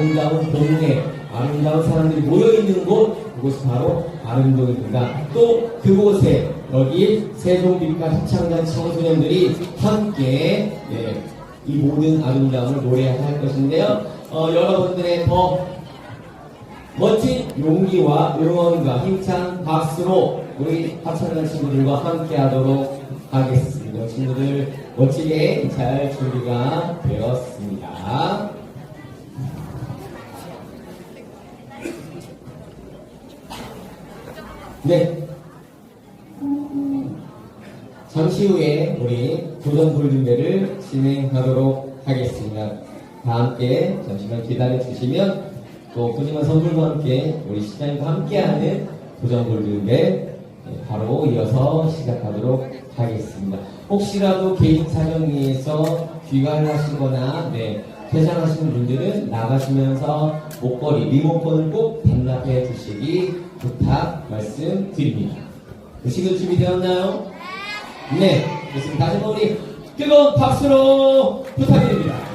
아름다운 동네, 아름다운 사람들이 모여있는 곳, 그곳이 바로 아름동입니다. 또 그곳에 여기 세종빛과 합창단 청소년들이 함께 네, 이 모든 아름다움을 노래할 것인데요. 어, 여러분들의 더 멋진 용기와 응원과 힘찬 박수로 우리 합창단 친구들과 함께 하도록 하겠습니다. 친구들 멋지게 잘 준비가 되었습니다. 네. 잠시 후에 우리 도전 골든벨을 진행하도록 하겠습니다. 다 함께 잠시만 기다려 주시면 또 푸짐한 선물과 함께 우리 시장과 함께하는 도전 골든벨 네, 바로 이어서 시작하도록 하겠습니다. 혹시라도 개인 사정에서 귀가를 하시거나 네, 퇴장하시는 분들은 나가시면서 목걸이, 리모컨을 꼭 반납해 주시기 부탁 말씀드립니다. 의식은 준비되었나요? 네, 좋습니다. 다시 한번 우리 뜨거운 박수로 부탁드립니다.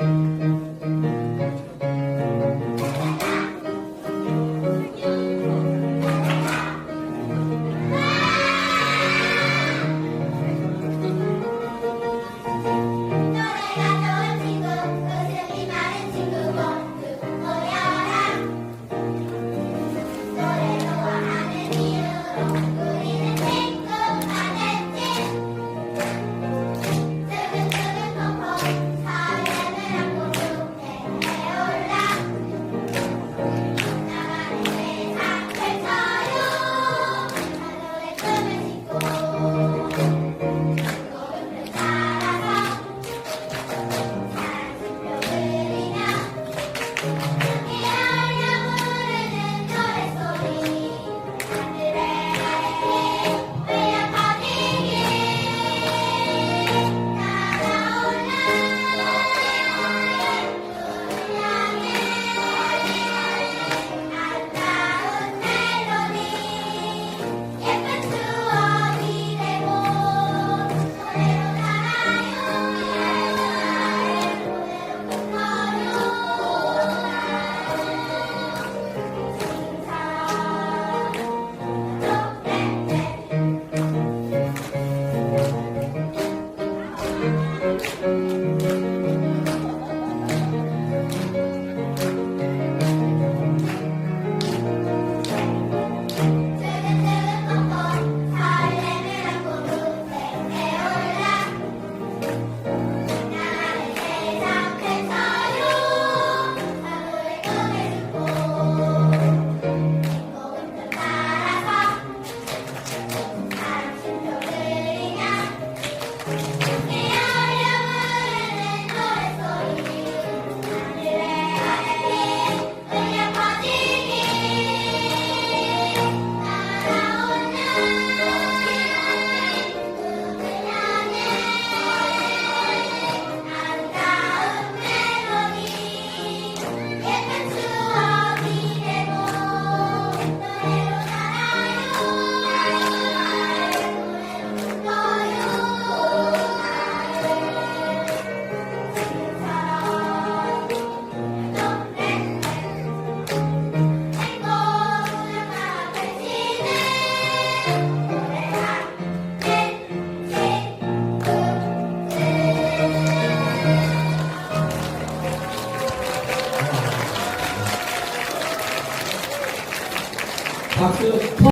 노래 박수